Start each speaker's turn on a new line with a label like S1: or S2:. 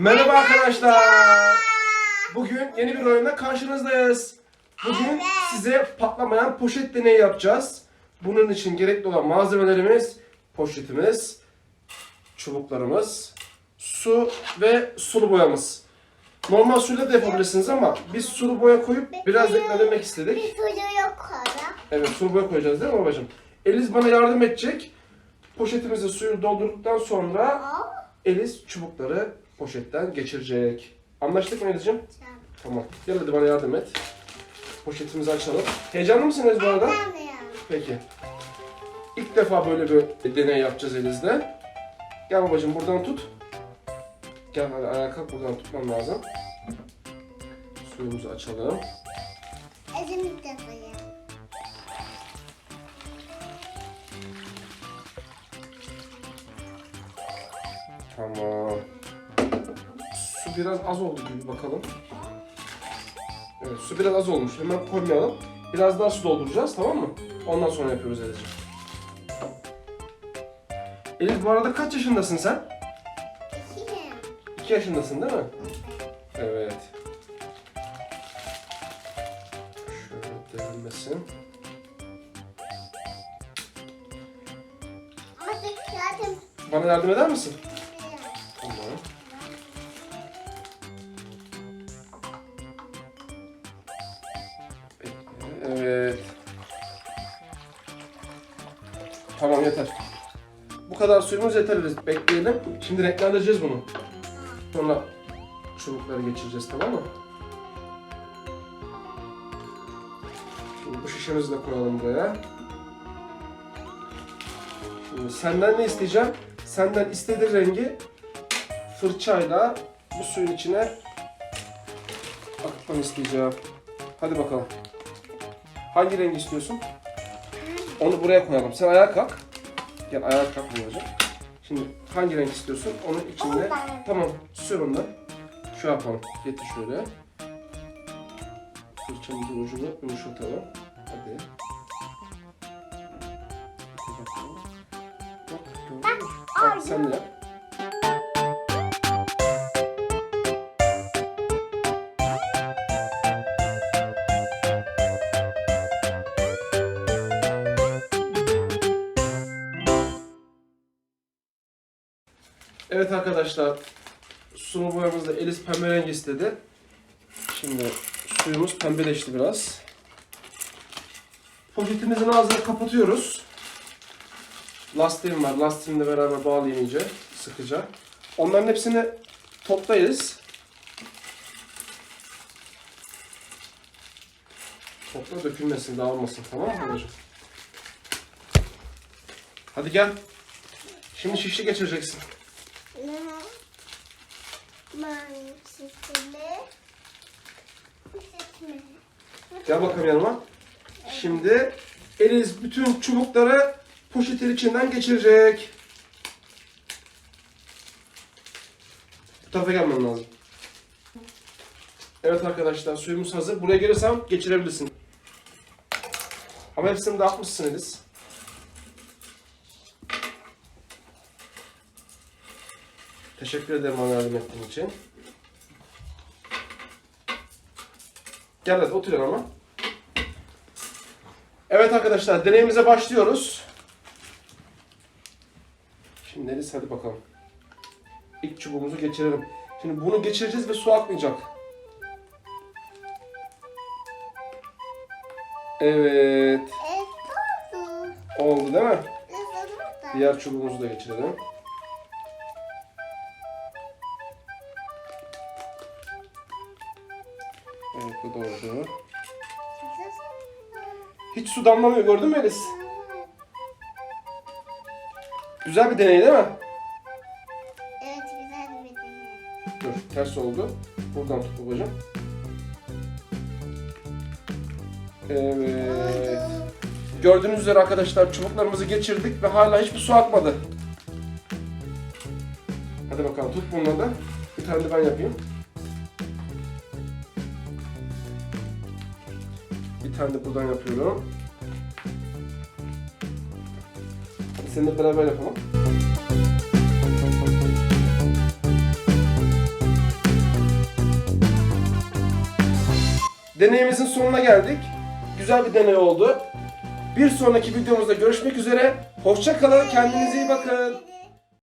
S1: Merhaba arkadaşlar. Bugün yeni bir oyunda karşınızdayız. Bugün size patlamayan poşet deneyi yapacağız. Bunun için gerekli olan malzemelerimiz poşetimiz, çubuklarımız, su ve sulu boyamız. Normal suyla da yapabilirsiniz ama biz sulu boya koyup biraz renklendirmek istedik.
S2: Bir yok orada.
S1: Evet sulu boya koyacağız değil mi babacığım? Eliz bana yardım edecek. Poşetimize suyu doldurduktan sonra Eliz çubukları poşetten geçirecek. Anlaştık mı Eliz'ciğim?
S2: tamam.
S1: Tamam. Gel hadi bana yardım et. Poşetimizi açalım. Heyecanlı mısınız bu arada? Peki. İlk defa böyle bir deney yapacağız Eliz'le. Gel babacığım buradan tut. Gel hadi ayağa kalk buradan tutmam lazım. Suyumuzu açalım.
S2: Elimi de koyayım.
S1: Tamam. Su biraz az oldu gibi bakalım. Evet su biraz az olmuş. Hemen koymayalım. Biraz daha su dolduracağız tamam mı? Ondan sonra yapıyoruz Elif'ciğim. Elif bu arada kaç yaşındasın sen?
S2: İki.
S1: 2 yaşındasın değil mi? Evet. Şöyle
S2: zaten
S1: Bana yardım eder misin? Tamam yeter. Bu kadar suyumuz yeter. Bekleyelim. Şimdi renklendireceğiz bunu. Sonra çubukları geçireceğiz tamam mı? Şimdi bu şişemizi de koyalım buraya. Şimdi senden ne isteyeceğim? Senden istediğin rengi fırçayla bu suyun içine akıtmanı isteyeceğim. Hadi bakalım. Hangi rengi istiyorsun? Onu buraya koyalım. Sen ayağa kalk. Gel ayağa kalk babacığım. Şimdi hangi renk istiyorsun? Onun içinde. Tamam. Sür ondan. Şu yapalım. Getir şöyle. Fırçamızın ucunu yumuşatalım. Hadi. Bak, sen de yap. Evet arkadaşlar, sulu boyamızda Elis pembe rengi istedi. Şimdi suyumuz pembeleşti biraz. Poşetimizin ağzını kapatıyoruz. Lastiğim var, lastiğimle beraber bağlayayım iyice, sıkıca. Onların hepsini toplayız. Topla dökülmesin, dağılmasın tamam mı babacığım? Hadi gel. Şimdi şişli geçireceksin.
S2: Mavi çizgili.
S1: Gel bakalım yanıma. Şimdi Eliz bütün çubukları poşetin içinden geçirecek. Bu tarafa gelmem lazım. Evet arkadaşlar suyumuz hazır. Buraya gelirsem geçirebilirsin. Ama hepsini dağıtmışsın Eliz. Teşekkür ederim bana yardım ettiğin için. Gel hadi otur yanıma. Evet arkadaşlar deneyimize başlıyoruz. Şimdi Elis hadi bakalım. İlk çubuğumuzu geçirelim. Şimdi bunu geçireceğiz ve su akmayacak. Evet.
S2: Evet oldu.
S1: Oldu değil mi? Diğer çubuğumuzu da geçirelim. Evet bu da oldu. Hiç su damlamıyor gördün mü Elis? Güzel bir deney değil mi?
S2: Evet güzel bir deney.
S1: Dur ters oldu. Buradan tut babacığım. Evet. Gördüğünüz üzere arkadaşlar çubuklarımızı geçirdik ve hala hiçbir su akmadı. Hadi bakalım tut bununla da. Bir tane de ben yapayım. tane de buradan yapıyorum. Seninle beraber yapalım. Deneyimizin sonuna geldik. Güzel bir deney oldu. Bir sonraki videomuzda görüşmek üzere. Hoşça kalın. Kendinize iyi bakın.